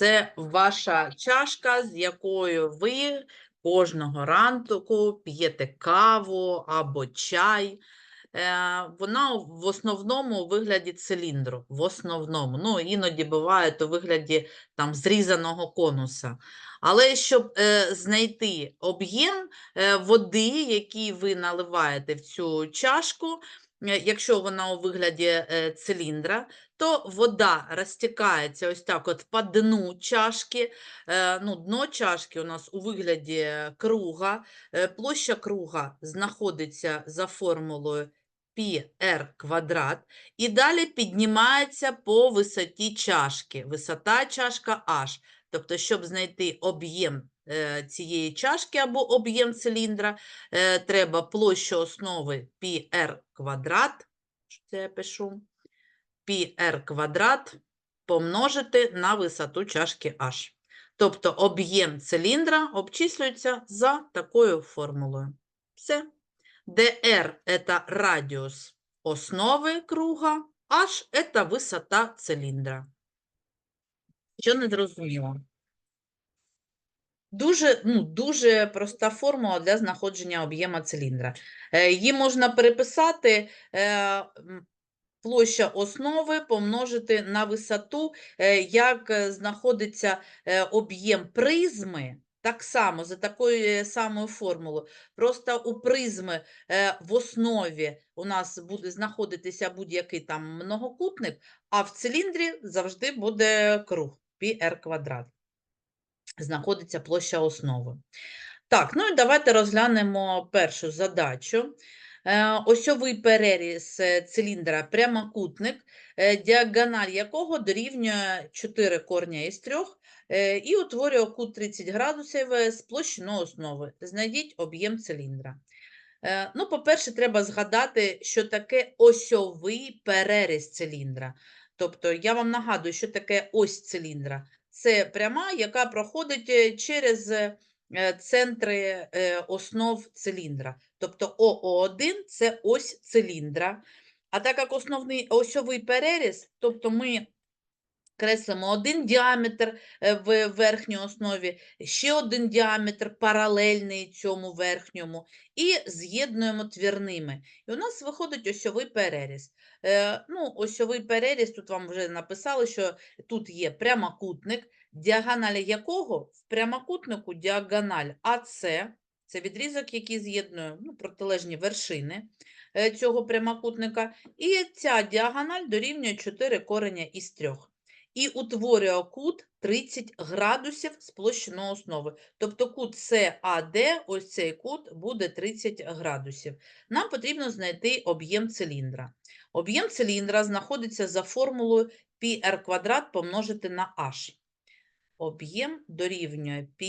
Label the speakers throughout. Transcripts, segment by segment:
Speaker 1: Це ваша чашка, з якою ви кожного ранку п'єте каву або чай. Е, Вона в основному у вигляді циліндру. В основному. Ну, іноді буває у вигляді там, зрізаного конуса. Але щоб е, знайти об'єм е, води, який ви наливаєте в цю чашку, е, якщо вона у вигляді циліндра, то вода розтікається ось так от по дну чашки. Е, Ну, дно чашки у нас у вигляді круга. Е, Площа круга знаходиться за формулою πr квадрат, і далі піднімається по висоті чашки. Висота чашка H. Тобто, щоб знайти об'єм е, цієї чашки або об'єм циліндра, треба площу основи πr квадрат, це я пишу, πr квадрат помножити на висоту чашки H. Тобто об'єм циліндра обчислюється за такою формулою. Все. dr – это радиус основы круга, h – это висота циліндра. Що не зрозуміло? Дуже, ну, дуже проста формула для знаходження об'єма циліндра. Е, Її можна переписати е, м, площа основи помножити на висоту, е, як е, знаходиться е, об'єм призми, так само, за такою самою формулою. Просто у призми в основі у нас буде знаходитися будь-який там многокутник, а в циліндрі завжди буде круг πr квадрат. Знаходиться площа основи. Так, ну і давайте розглянемо першу задачу. Е, Осьовий переріз е, циліндра прямокутник, е, діагональ якого дорівнює 4 корня із 3 і утворює кут 30 градусів з площиною основи. Знайдіть об'єм циліндра. Ну, по-перше, треба згадати, що таке осьовий переріз циліндра. Тобто, я вам нагадую, що таке ось циліндра. Це пряма, яка проходить через центри основ циліндра. Тобто ОО1 – це ось циліндра. А так як основний осьовий переріз, тобто ми креслимо один діаметр е, в верхній основі, ще один діаметр паралельний цьому верхньому, і з'єднуємо твірними. І у нас виходить осьовий переріз. Е, ну, осьовий переріз, тут вам вже написали, що тут є прямокутник, діагональ якого в прямокутнику діагональ АС, це відрізок, який з'єднує ну, протилежні вершини е, цього прямокутника, і ця діагональ дорівнює 4 кореня із 3 і утворює кут 30 градусів з площиною основи. Тобто кут САД, ось цей кут, буде 30 градусів. Нам потрібно знайти об'єм циліндра. Об'єм циліндра знаходиться за формулою πr квадрат помножити на h. Об'єм дорівнює π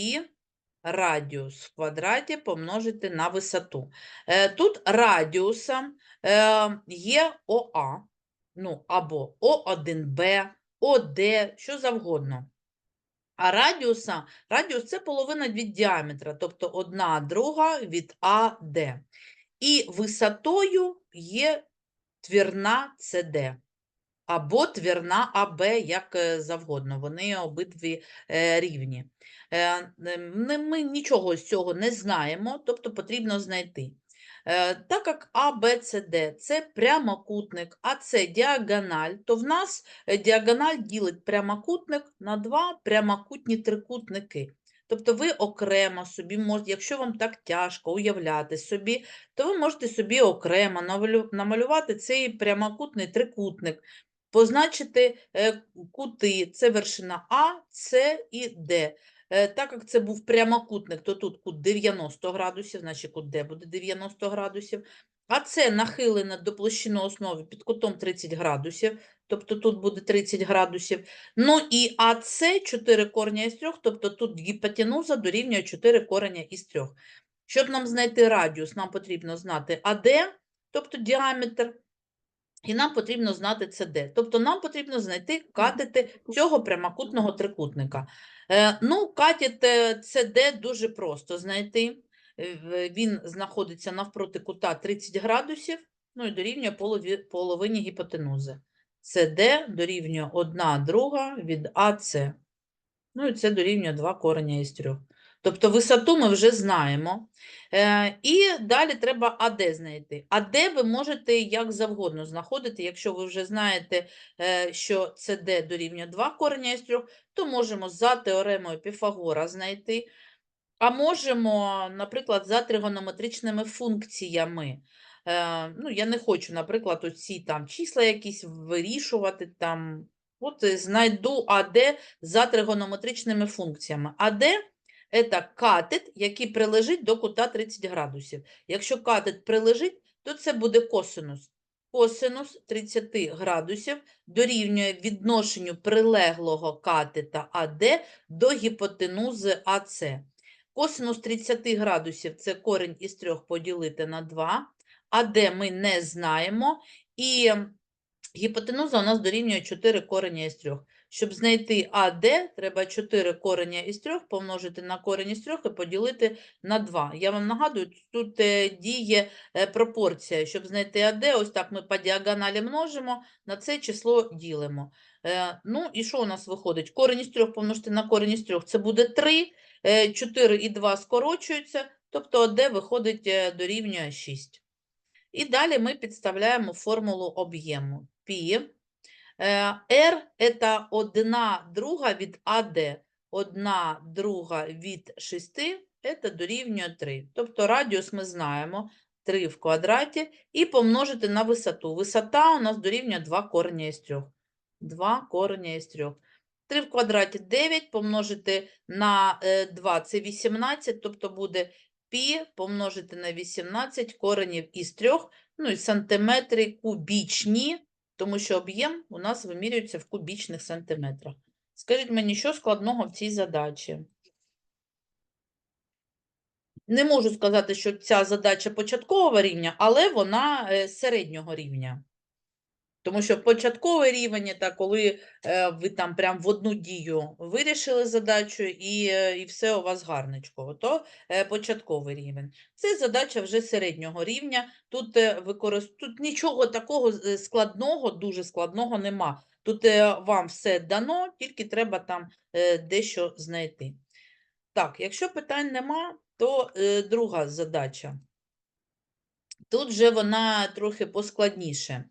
Speaker 1: радіус в квадраті помножити на висоту. Е, Тут радіусом е, є ОА, ну, або О1Б, ОД, що завгодно. А радіуса, радіус – це половина від діаметра, тобто одна друга від АД. І висотою є твірна СД або твірна АБ, як е, завгодно. Вони обидві е, рівні. Е, Ми нічого з цього не знаємо, тобто потрібно знайти. Так як А, Б, С, це прямокутник, а це діагональ, то в нас діагональ ділить прямокутник на два прямокутні трикутники. Тобто ви окремо собі можете, якщо вам так тяжко уявляти собі, то ви можете собі окремо намалювати цей прямокутний трикутник, позначити е, кути, це вершина А, С і Д. Е, Так як це був прямокутник, то тут кут 90 градусів, значить кут Д буде 90 градусів. А це нахилене до площини основи під кутом 30 градусів, тобто тут буде 30 градусів. Ну і АС 4 корення із 3, тобто тут гіпотенуза дорівнює 4 кореня із 3. Щоб нам знайти радіус, нам потрібно знати АД, тобто діаметр, і нам потрібно знати СД. Тобто нам потрібно знайти катети цього прямокутного трикутника. Е, Ну, катет СД дуже просто знайти. Е, Він знаходиться навпроти кута 30 градусів, ну і дорівнює половині гіпотенузи. СД дорівнює 1 друга від АС. Ну і це дорівнює 2 кореня із 3. Тобто висоту ми вже знаємо. Е, і далі треба АД знайти. АД ви можете як завгодно знаходити. Якщо ви вже знаєте, е, що СД дорівнює 2 кореня із 3, то можемо за теоремою Піфагора знайти. А можемо, наприклад, за тригонометричними функціями. Е, ну, я не хочу, наприклад, оці там числа якісь вирішувати там. От знайду АД за тригонометричними функціями. АД – це катет, який прилежить до кута 30 градусів. Якщо катет прилежить, то це буде косинус. Косинус 30 градусів дорівнює відношенню прилеглого катета АД до гіпотенузи АЦ. Косинус 30 градусів – це корінь із 3 поділити на 2, а де ми не знаємо, і гіпотенуза у нас дорівнює 4 кореня із 3. Щоб знайти АД, треба 4 кореня із 3 помножити на корінь із 3 і поділити на 2. Я вам нагадую, тут е, діє е, пропорція. Щоб знайти АД, ось так ми по діагоналі множимо, на це число ділимо. Е, Ну і що у нас виходить? Корінь із 3 помножити на корінь із 3 – це буде 3. 4 і 2 скорочуються, тобто АД виходить дорівнює 6. І далі ми підставляємо формулу об'єму. Пі. R – це 1 друга від АД. 1 друга від 6 – це дорівнює 3. Тобто радіус ми знаємо 3 в квадраті і помножити на висоту. Висота у нас дорівнює 2 кореня із 3. 2 кореня із 3. 3 в квадраті 9 помножити на 2 – це 18, тобто буде пі помножити на 18 коренів із 3, ну і сантиметри кубічні, тому що об'єм у нас вимірюється в кубічних сантиметрах. Скажіть мені, що складного в цій задачі? Не можу сказати, що ця задача початкового рівня, але вона е, середнього рівня. Тому що початковий рівень – це коли е, ви там прям в одну дію вирішили задачу і, е, і все у вас гарненько, то е, початковий рівень. Це задача вже середнього рівня. Тут, використ... Тут нічого такого складного, дуже складного нема. Тут вам все дано, тільки треба там дещо знайти. Так, якщо питань нема, то друга задача. Тут вже вона трохи поскладніше.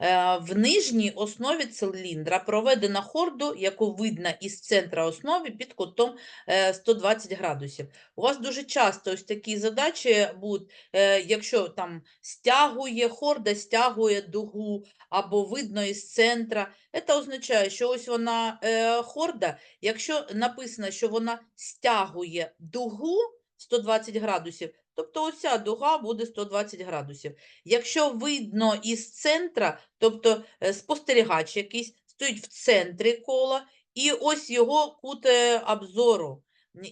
Speaker 1: Е, В нижній основі циліндра проведена хорду, яку видно із центра основи під кутом е, 120 градусів. У вас дуже часто ось такі задачі будуть, е, якщо там стягує, хорда стягує дугу або видно із центра. Це означає, що ось вона е, хорда, якщо написано, що вона стягує дугу 120 градусів, тобто оця дуга буде 120 градусів. Якщо видно із центра, тобто е, спостерігач якийсь стоїть в центрі кола, і ось його кут е, обзору.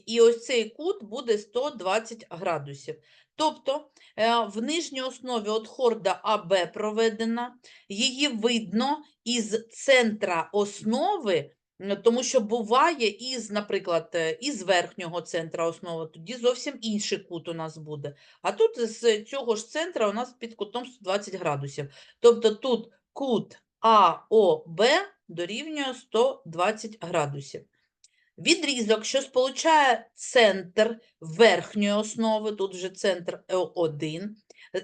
Speaker 1: І ось цей кут буде 120 градусів. Тобто е, в нижній основі от хорда АБ проведена, її видно із центра основи, тому що буває із, наприклад, е, із верхнього центра основи, тоді зовсім інший кут у нас буде. А тут з цього ж центра у нас під кутом 120 градусів. Тобто тут кут АОБ дорівнює 120 градусів. Відрізок, що сполучає центр верхньої основи, тут вже центр О1,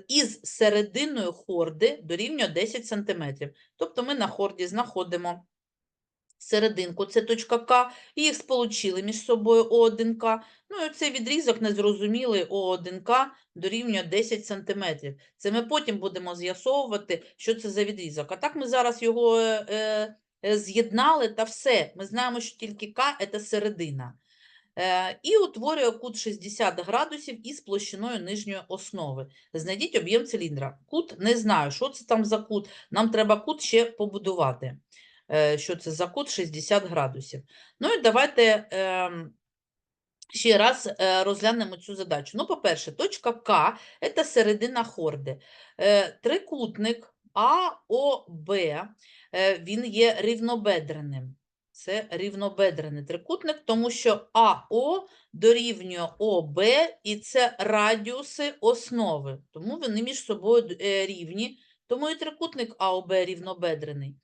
Speaker 1: із серединою хорди дорівнює 10 см. Тобто ми на хорді знаходимо серединку, це точка К, їх сполучили між собою О1К. Ну і цей відрізок незрозумілий О1К дорівнює 10 см. Це ми потім будемо з'ясовувати, що це за відрізок. А так ми зараз його е, е, з'єднали та все. Ми знаємо, що тільки К – це середина. Е, і утворює кут 60 градусів із площиною нижньої основи. Знайдіть об'єм циліндра. Кут не знаю, що це там за кут. Нам треба кут ще побудувати. Що це за кут 60 градусів. Ну і давайте ще раз е, розглянемо цю задачу. Ну, по-перше, точка К – це середина хорди. Е, Трикутник АОБ, він є рівнобедреним. Це рівнобедрений трикутник, тому що АО дорівнює ОБ, і це радіуси основи. Тому вони між собою е, рівні, тому і трикутник АОБ рівнобедрений.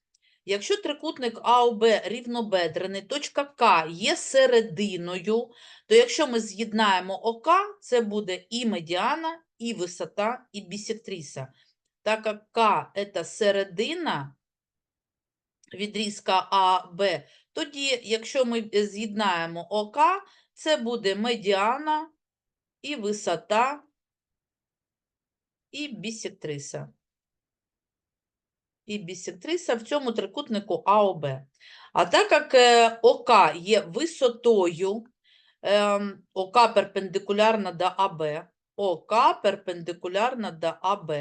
Speaker 1: Якщо трикутник АОБ рівнобедрений, точка К є серединою, то якщо ми з'єднаємо ОК, це буде і медіана, і висота, і бісектриса. Так як К – це середина відрізка АБ, тоді, якщо ми з'єднаємо ОК, це буде медіана і висота, і бісектриса. І бісектриса в цьому трикутнику АОБ. А так як е, ОК є висотою, ем, ОК перпендикулярна до АБ, ОК перпендикулярна до АБ,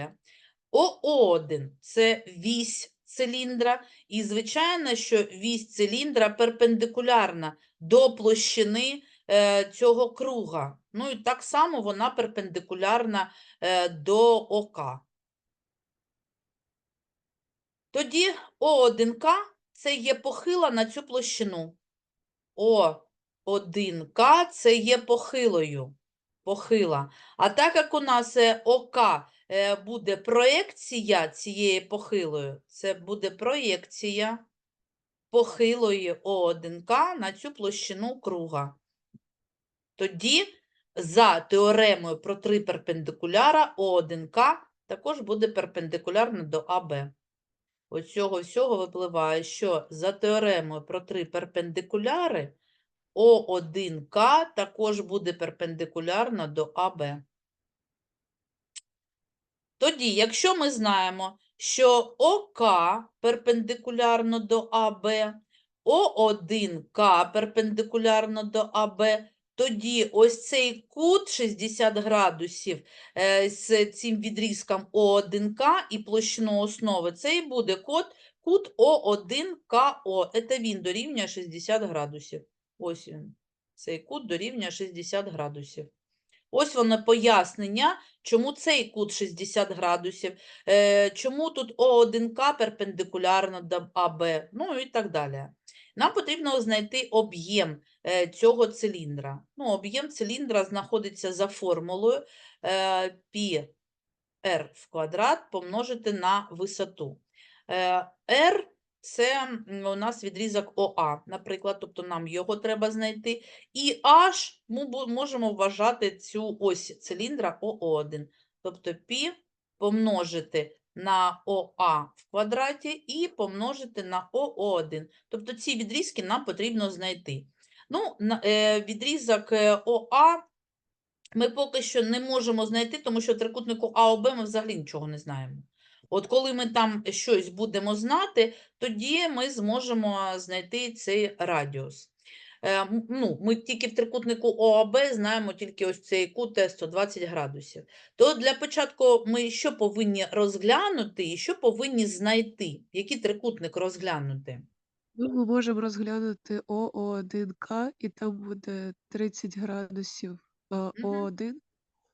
Speaker 1: ОО1 – це вісь циліндра, і звичайно, що вісь циліндра перпендикулярна до площини е, цього круга. Ну і так само вона перпендикулярна е, до ОК. Тоді О1К це є похила на цю площину. О1К це є похилою. Похила. А так як у нас е, ОК е, буде проекція цієї похилою, це буде проєкція похилої О1К на цю площину круга. Тоді за теоремою про три перпендикуляра О1К також буде перпендикулярна до АБ. Ось цього всього випливає, що за теоремою про три перпендикуляри О1К також буде перпендикулярна до АБ. Тоді, якщо ми знаємо, що ОК перпендикулярно до АБ, О1К перпендикулярно до АБ, тоді ось цей кут 60 градусів е, з цим відрізком О1К і площину основи, це і буде кут, кут О1КО. Це він дорівнює 60 градусів. Ось він. Цей кут дорівнює 60 градусів. Ось воно пояснення, чому цей кут 60 градусів, е, чому тут О1К перпендикулярно до АБ, ну і так далі. Нам потрібно знайти об'єм е, цього циліндра. Ну, об'єм циліндра знаходиться за формулою е, r в квадрат помножити на висоту. Е, R – це у нас відрізок ОА, наприклад, тобто нам його треба знайти. І H ми можемо вважати цю ось циліндра ОО1. Тобто π помножити на ОА в квадраті і помножити на ОО1. Тобто ці відрізки нам потрібно знайти. Ну, е, відрізок е, ОА ми поки що не можемо знайти, тому що трикутнику АОБ ми взагалі нічого не знаємо. От коли ми там щось будемо знати, тоді ми зможемо знайти цей радіус. Е, ну, ми тільки в трикутнику ОАБ знаємо тільки ось цей кут е, 120 градусів. То для початку ми що повинні розглянути і що повинні знайти? Який трикутник розглянути?
Speaker 2: Ну, ми можемо розглянути ОО1К, і там буде 30 градусів е, О1,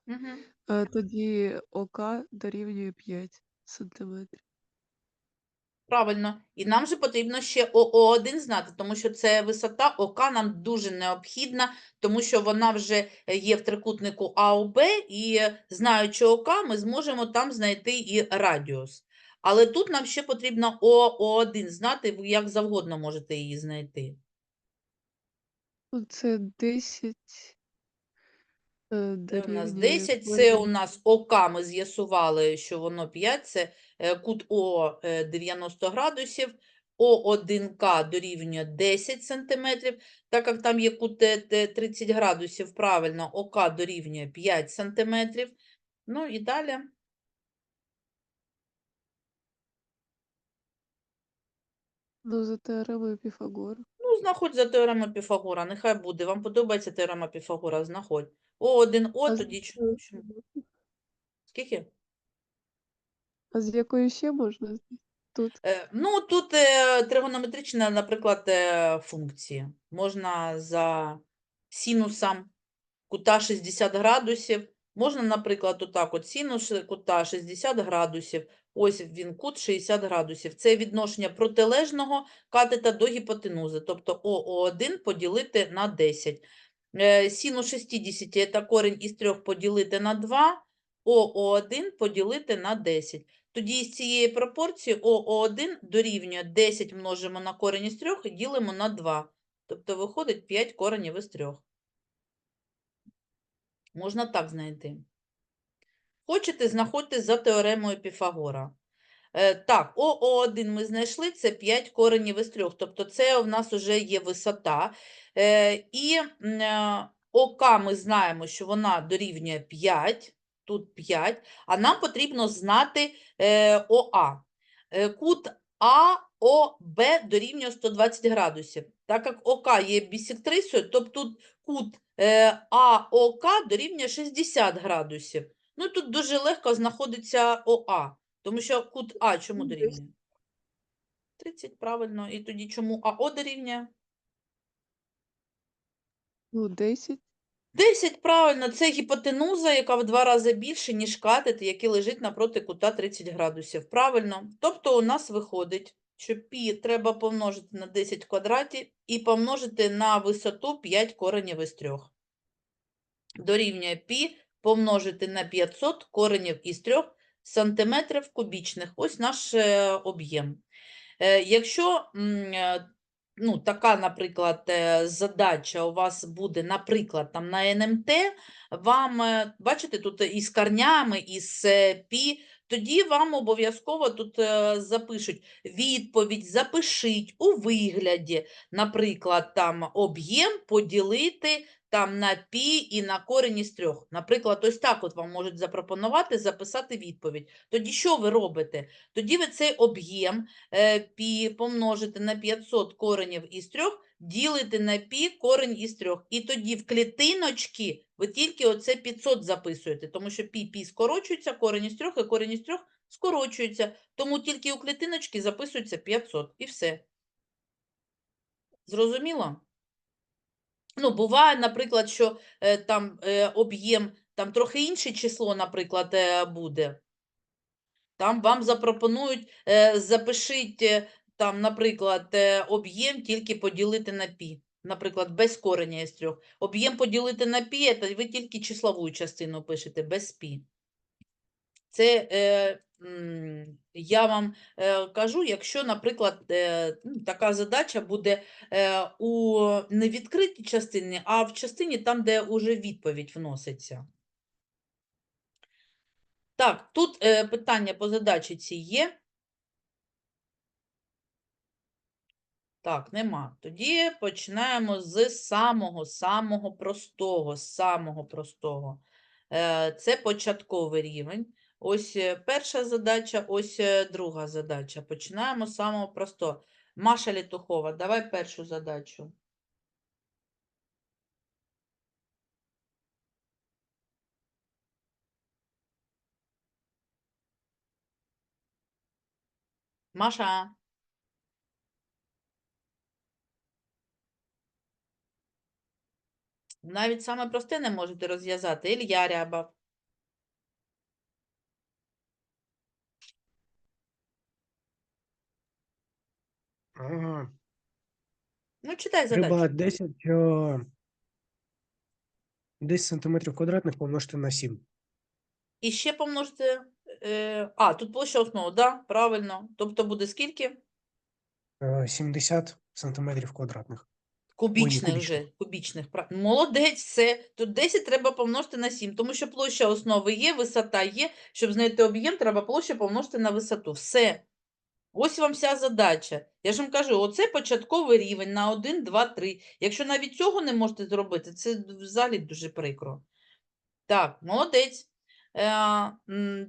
Speaker 1: Угу.
Speaker 2: е, тоді ОК дорівнює 5 сантиметрів.
Speaker 1: Правильно. І нам же потрібно ще ОО1 знати, тому що це висота ОК нам дуже необхідна, тому що вона вже є в трикутнику АОБ, і знаючи ОК, ми зможемо там знайти і радіус. Але тут нам ще потрібно ОО1 знати, ви як завгодно можете її знайти.
Speaker 2: Це 10 е,
Speaker 1: Це у нас 10, це у нас ОК, ми з'ясували, що воно 5, це е, кут О е, 90 градусів, О1К дорівнює 10 сантиметрів, так як там є кут е, 30 градусів, правильно, ОК дорівнює 5 сантиметрів. Ну і далі.
Speaker 2: Ну, за теоремою Піфагора.
Speaker 1: Ну, знаходь за теоремою Піфагора, нехай буде. Вам подобається теорема Піфагора, знаходь. О1О,
Speaker 2: А з
Speaker 1: тоді чому? чому? Скільки?
Speaker 2: А з якою ще можна? Тут.
Speaker 1: Е, Ну, тут е, тригонометрична, наприклад, е, функції. Можна за синусом кута 60 градусів. Можна, наприклад, отак от синус кута 60 градусів. Ось він кут 60 градусів. Це відношення протилежного катета до гіпотенузи. Тобто ОО1 поділити на 10. Е, Синус 60 – це корінь із 3 поділити на 2. ОО1 поділити на 10. Тоді з цієї пропорції ОО1 дорівнює 10 множимо на корінь із 3 і ділимо на 2. Тобто виходить 5 коренів із 3. Можна так знайти. Хочете, знаходьте за теоремою Піфагора. Е, так, ОО1 ми знайшли, це 5 коренів із 3. Тобто це у нас вже є висота. Е, і е, ОК ми знаємо, що вона дорівнює 5, тут 5, а нам потрібно знати ОА. Кут АОБ дорівнює 120 градусів. Так як ОК є бісектрисою, тобто тут кут АОК дорівнює 60 градусів. Ну, тут дуже легко знаходиться ОА, тому що кут А чому дорівнює? 30, правильно. І тоді чому АО дорівнює?
Speaker 2: Ну, 10.
Speaker 1: 10, правильно, це гіпотенуза, яка в два рази більше, ніж катет, який лежить напроти кута 30 градусів. Правильно. Тобто у нас виходить, що пі треба помножити на 10 в квадраті і помножити на висоту 5 коренів із 3. Дорівнює пі помножити на 500 коренів із 3 сантиметрів кубічних. Ось наш е, об'єм. Е, Якщо е, ну, така, наприклад, задача у вас буде, наприклад, там на НМТ, вам, бачите, тут із корнями, із пі, тоді вам обов'язково тут запишуть відповідь, запишіть у вигляді, наприклад, там об'єм поділити там на пі і на корінь із трьох. Наприклад, ось так от вам можуть запропонувати записати відповідь. Тоді що ви робите? Тоді ви цей об'єм е, пі помножите на 500 коренів із 3, ділите на пі корень із 3. І тоді в клітиночки ви тільки оце 500 записуєте, тому що пі пі скорочується, корень із 3 і корень із 3 скорочується. Тому тільки у клітиночки записується 500 і все. Зрозуміло? Ну, буває, наприклад, що е, там е, об'єм, там трохи інше число, наприклад, е, буде. Там вам запропонують, е, запишіть, е, там, наприклад, е, об'єм тільки поділити на пі. Наприклад, без кореня із трьох. Об'єм поділити на пі, це ви тільки числову частину пишете, без пі. Це е, я вам е, кажу, якщо, наприклад, е, ну, така задача буде е, у не відкритій частині, а в частині там, де уже відповідь вноситься. Так, тут питання по задачі цій є. Так, нема. Тоді починаємо з самого-самого простого, самого простого. Це початковий рівень. Ось е, перша задача, ось е, друга задача. Починаємо з самого простого. Маша Літухова, давай першу задачу. Маша. Навіть саме просте не можете розв'язати. Ілля Рябов. Ну, читай задачу.
Speaker 3: Треба 10, е, 10 сантиметрів квадратних помножити на 7.
Speaker 1: І ще помножити. Е, а, тут площа основи, да, правильно. Тобто буде скільки?
Speaker 3: Е, 70 сантиметрів квадратних.
Speaker 1: Кубічних вже.
Speaker 3: кубічних.
Speaker 1: Кубічних. пра- Молодець, все. Тут 10 треба помножити на 7, тому що площа основи є, висота є. Щоб знайти об'єм, треба площу помножити на висоту. Все. Ось вам вся задача. Я ж вам кажу, оце початковий рівень на 1, 2, 3. Якщо навіть цього не можете зробити, це взагалі дуже прикро. Так, молодець. Е,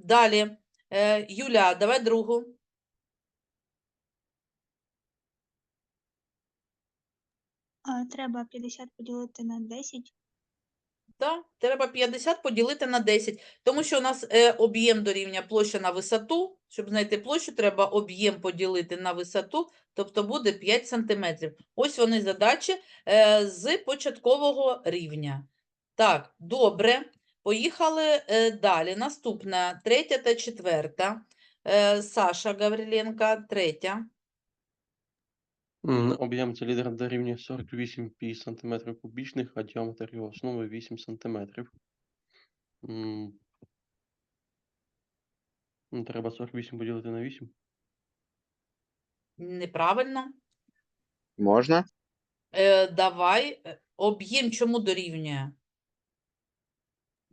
Speaker 1: далі. Е, Юля, давай другу.
Speaker 4: Треба 50 поділити на 10.
Speaker 1: Так, треба 50 поділити на 10, тому що у нас е, об'єм дорівнює площа на висоту. Щоб знайти площу, треба об'єм поділити на висоту, тобто буде 5 сантиметрів. Ось вони задачі е, з початкового рівня. Так, добре. Поїхали е, далі. Наступна, третя та четверта. Саша Гавриленко, третя.
Speaker 5: Об'єм циліндра дорівнює 48 пі сантиметрів кубічних, а діаметр його основи 8 сантиметрів. Ну, треба 48 поділити на 8.
Speaker 1: Неправильно.
Speaker 6: Можна?
Speaker 1: Е, давай. Е, Об'єм чому дорівнює?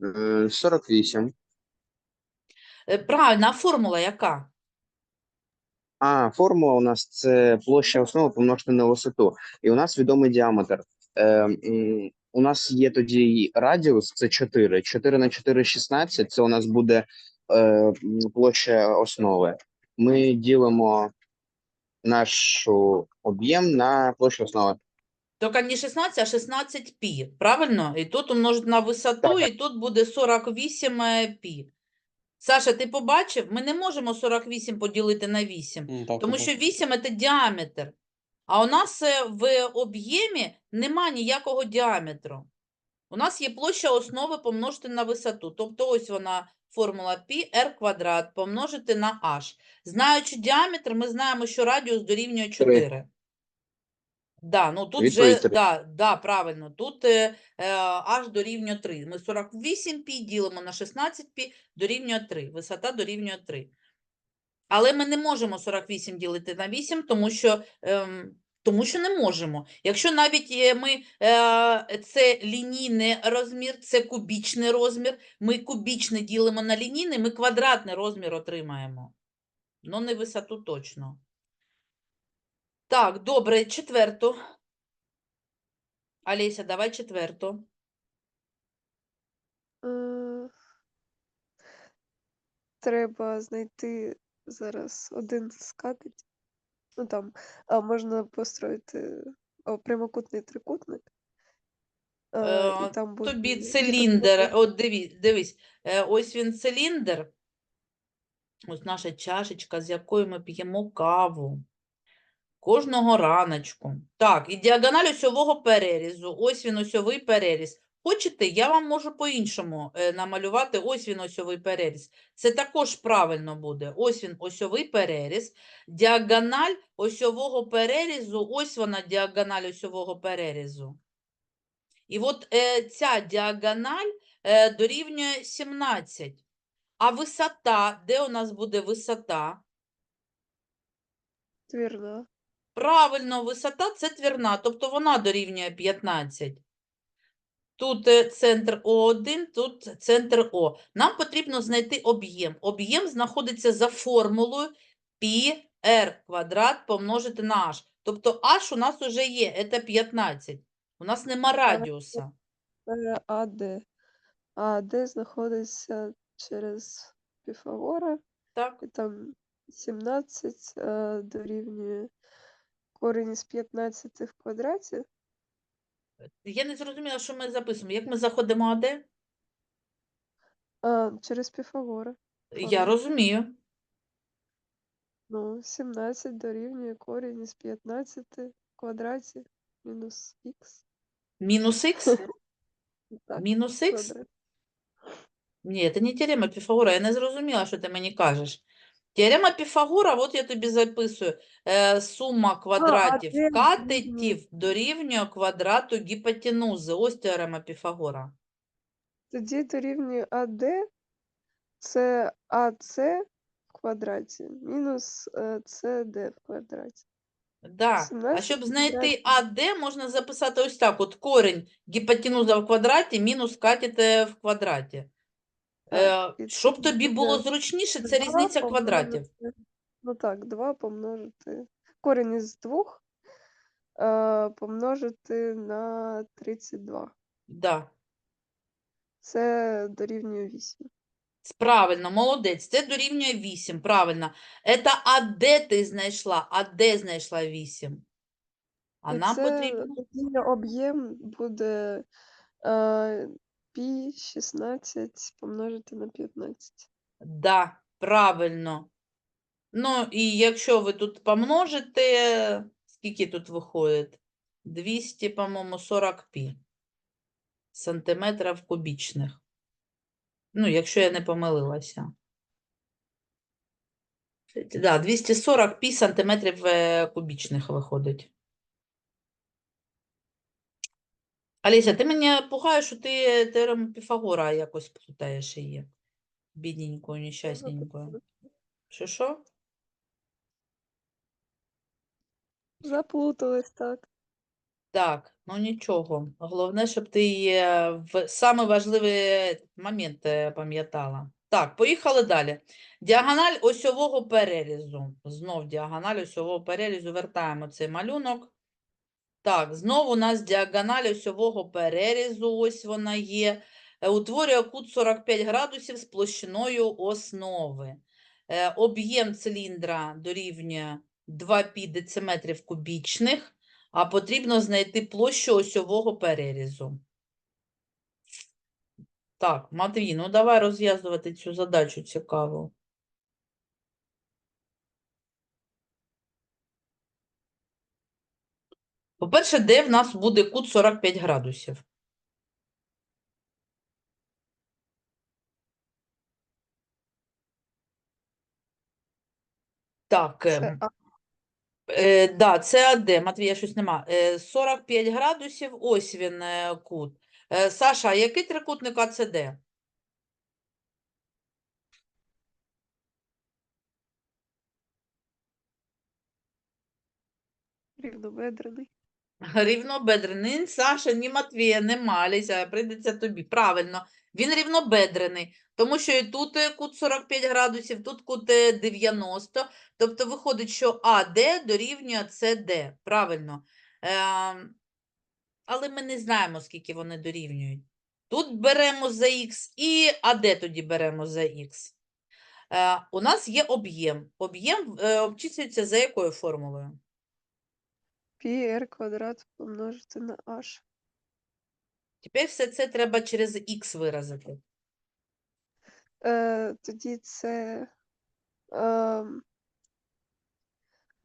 Speaker 6: Е, 48.
Speaker 1: Е, правильно, а формула яка?
Speaker 6: А, формула у нас це площа основи помножити на висоту. І у нас відомий діаметр. Е, у нас є тоді радіус, це 4. 4 на 4 – 16, це у нас буде е, площа основи. Ми ділимо наш об'єм на площу основи.
Speaker 1: Тільки не 16, а 16 пі. Правильно? І тут умножити на висоту, і тут буде 48 е, пі. Саша, ти побачив? Ми не можемо 48 поділити на 8.
Speaker 5: М, Так,
Speaker 1: Тому
Speaker 5: так.
Speaker 1: що 8 – це діаметр. А у нас е, в об'ємі нема ніякого діаметру. У нас є площа основи помножити на висоту. Тобто ось вона формула π r квадрат помножити на h. Знаючи діаметр, ми знаємо, що радіус дорівнює 4. Да, ну тут
Speaker 6: Відповідь
Speaker 1: же,
Speaker 6: три.
Speaker 1: да, да, правильно, тут е, е, h дорівнює 3. Ми 48 пі ділимо на 16 пі дорівнює 3. Висота дорівнює 3. Але ми не можемо 48 ділити на 8, тому що, ем, тому що не можемо. Якщо навіть е, ми, е, це лінійний розмір, це кубічний розмір, ми кубічний ділимо на лінійний, ми квадратний розмір отримаємо. Ну, не висоту точно. Так, добре, четверту. Олеся, давай четверту.
Speaker 2: Е, Треба знайти зараз один скатить. Ну там, а можна построїти о, прямокутний трикутник. Е,
Speaker 1: Е,
Speaker 2: і там буде
Speaker 1: Тобі циліндр, от дивись, дивись, е, ось він циліндр, ось наша чашечка, з якою ми п'ємо каву кожного раночку. Так, і діагональ осьового перерізу, ось він осьовий переріз. Хочете, я вам можу по-іншому е, намалювати, ось він осьовий переріз. Це також правильно буде. Ось він осьовий переріз. Діагональ осьового перерізу, ось вона діагональ осьового перерізу. І от е, ця діагональ е, дорівнює 17. А висота, де у нас буде висота?
Speaker 2: Твірна.
Speaker 1: Правильно, висота це твірна, тобто вона дорівнює 15. Тут е, центр О1, тут центр О. Нам потрібно знайти об'єм. Об'єм знаходиться за формулою πr квадрат помножити на h. Тобто h у нас вже є, це 15. У нас нема радіуса.
Speaker 2: АД. А АД знаходиться через Піфагора,
Speaker 1: Так?
Speaker 2: і там 17 е, дорівнює корінь з 15 в квадраті.
Speaker 1: Я не зрозуміла, що ми записуємо. Як ми заходимо АД?
Speaker 2: А, через Піфагора.
Speaker 1: Я розумію.
Speaker 2: Ну, 17 дорівнює корінь із 15 в квадраті мінус х.
Speaker 1: Мінус х? Мінус х? Ні, це не теорема Піфагора. Я не зрозуміла, що ти мені кажеш. Теорема Піфагора, от я тобі записую. Е, сума квадратів
Speaker 2: де
Speaker 1: катетів
Speaker 2: дорівнює?
Speaker 1: квадрату гіпотенузи. Ось теорема Піфагора.
Speaker 2: Тоді дорівнює АД, це АЦ в квадраті мінус е, СД в квадраті.
Speaker 1: Да. А
Speaker 2: 17
Speaker 1: щоб знайти. АД, можна записати ось так. От корінь гіпотенуза в квадраті мінус катет в квадраті. Е, щоб тобі було зручніше, це
Speaker 2: Два
Speaker 1: різниця квадратів.
Speaker 2: помножити- Ну так, 2 помножити. Корінь із 2 е, помножити на 32.
Speaker 1: Да.
Speaker 2: Це дорівнює 8.
Speaker 1: С- Правильно, молодець. Це дорівнює 8, правильно. Это а де ти знайшла? А де знайшла 8? А
Speaker 2: І
Speaker 1: нам
Speaker 2: це
Speaker 1: потрібно...
Speaker 2: об'єм буде е, пі 16 помножити на 15.
Speaker 1: Да, правильно. Ну, і якщо ви тут помножите, скільки тут виходить? 200, по-моєму, 40 пі сантиметрів кубічних. Ну, якщо я не помилилася. Да, 240 пі сантиметрів е, кубічних виходить. Олеся, ти мене пугаєш, що ти теорему Піфагора якось плутаєш її. Бідненькою, нещасненькою. Що що?
Speaker 2: Заплуталась так.
Speaker 1: Так, ну нічого. Головне, щоб ти її в саме важливий момент е, пам'ятала. Так, поїхали далі. Діагональ осьового перерізу. Знов діагональ осьового перерізу. Вертаємо цей малюнок. Так, знову у нас діагональ осьового перерізу. Ось вона є. Е, Утворює кут 45 градусів з площиною основи. Е, Об'єм циліндра дорівнює 2 пі дециметрів кубічних а потрібно знайти площу осьового перерізу. Так, Матвій, ну давай розв'язувати цю задачу цікаву. По-перше, де в нас буде кут 45 градусів? Так, ем, Е, да, це АД, Матвія, щось нема. Е, 45 градусів, ось він е, кут. Е, Саша, а який трикутник АЦД?
Speaker 2: рівнобедрений.
Speaker 1: Рівнобедрений. Саша, ні Матвія, не малися, прийдеться тобі. Правильно, він рівнобедрений, тому що і тут е, кут 45 градусів, тут кут е, 90. Тобто виходить, що АД дорівнює СД. Правильно. Ем, але ми не знаємо, скільки вони дорівнюють. Тут беремо за х і АД тоді беремо за х. Е, у нас є об'єм. Об'єм е, обчислюється за якою формулою?
Speaker 2: Пі r квадрат помножити на h.
Speaker 1: Тепер все це треба через х виразити.
Speaker 2: Е, тоді це ем,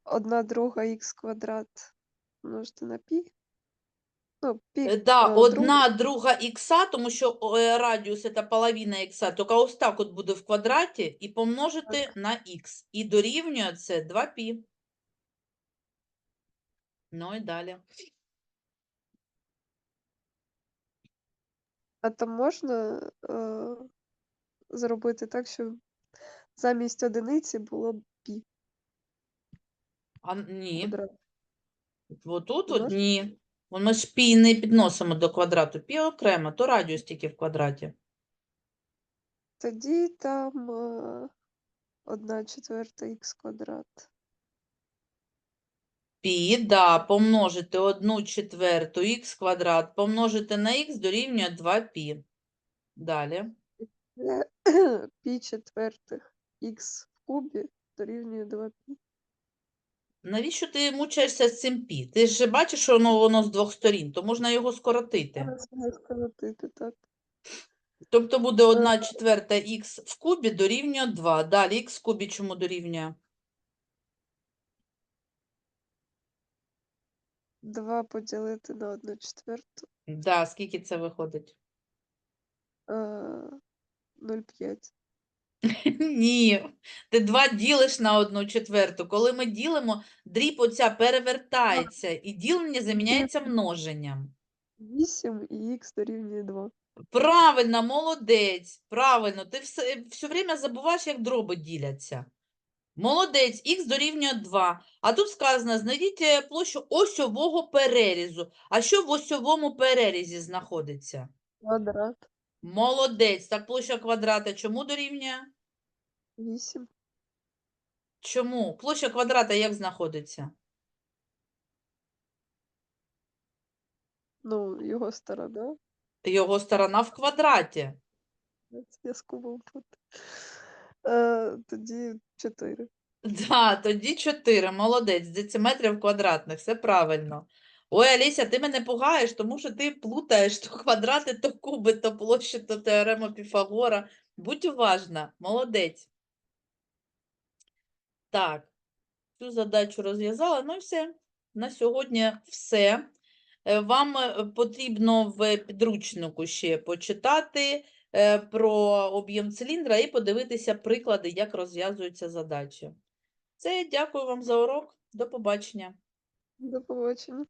Speaker 2: одна друга х квадрат помножити на пі. Ну, пі,
Speaker 1: Е, Да,
Speaker 2: е,
Speaker 1: одна друга ікса, тому що е, радіус це половина ікса, тільки ось так от буде в квадраті і помножити на х. І дорівнює це 2π. Ну і далі.
Speaker 2: А там можна е, зробити так, щоб замість одиниці було б пі
Speaker 1: А ні,
Speaker 2: квадрат.
Speaker 1: отут от
Speaker 2: можна?
Speaker 1: ні. Вон Ми ж пі не підносимо до квадрату. Пі окремо, то радіус тільки в квадраті.
Speaker 2: Тоді там е, одна четверта х квадрат.
Speaker 1: Пі, да, помножити 1 четверту х квадрат, помножити на х дорівнює 2π. Далі.
Speaker 2: Пі четвертих х в кубі дорівнює 2 пі.
Speaker 1: Навіщо ти мучаєшся з цим пі? Ти ж бачиш, що воно, воно з двох сторін, то можна його скоротити.
Speaker 2: Не скоротити, так.
Speaker 1: Тобто буде 1 четверта х в кубі дорівнює 2. Далі х в кубі чому дорівнює?
Speaker 2: 2 поділити на 1 четверту.
Speaker 1: Да, скільки це виходить?
Speaker 2: е, 0,5.
Speaker 1: Ні, ти 2 ділиш на 1 четверту. Коли ми ділимо, дріб оця перевертається і ділення заміняється множенням.
Speaker 2: 8 і х дорівнює 2.
Speaker 1: Правильно, молодець. Правильно. Ти все, все время забуваєш, як дроби діляться. Молодець, х дорівнює 2. А тут сказано, знайдіть е, площу осьового перерізу. А що в осьовому перерізі знаходиться?
Speaker 2: Квадрат.
Speaker 1: Молодець. Так площа квадрата чому дорівнює?
Speaker 2: 8.
Speaker 1: Чому? Площа квадрата як знаходиться?
Speaker 2: Ну, його сторона.
Speaker 1: Його сторона в квадраті.
Speaker 2: Я з кубом тут. Е, тоді 4.
Speaker 1: Да, тоді 4. Молодець. Дециметрів квадратних. Все правильно. Ой, Аліся, ти мене пугаєш, тому що ти плутаєш то квадрати, то куби, то площі, то теорему Піфагора. Будь уважна. Молодець. Так, цю задачу розв'язала. Ну все. На сьогодні все. Е, Вам е, потрібно в підручнику ще почитати про об'єм циліндра і подивитися приклади, як розв'язуються задачі. Це дякую вам за урок. До побачення.
Speaker 2: До побачення.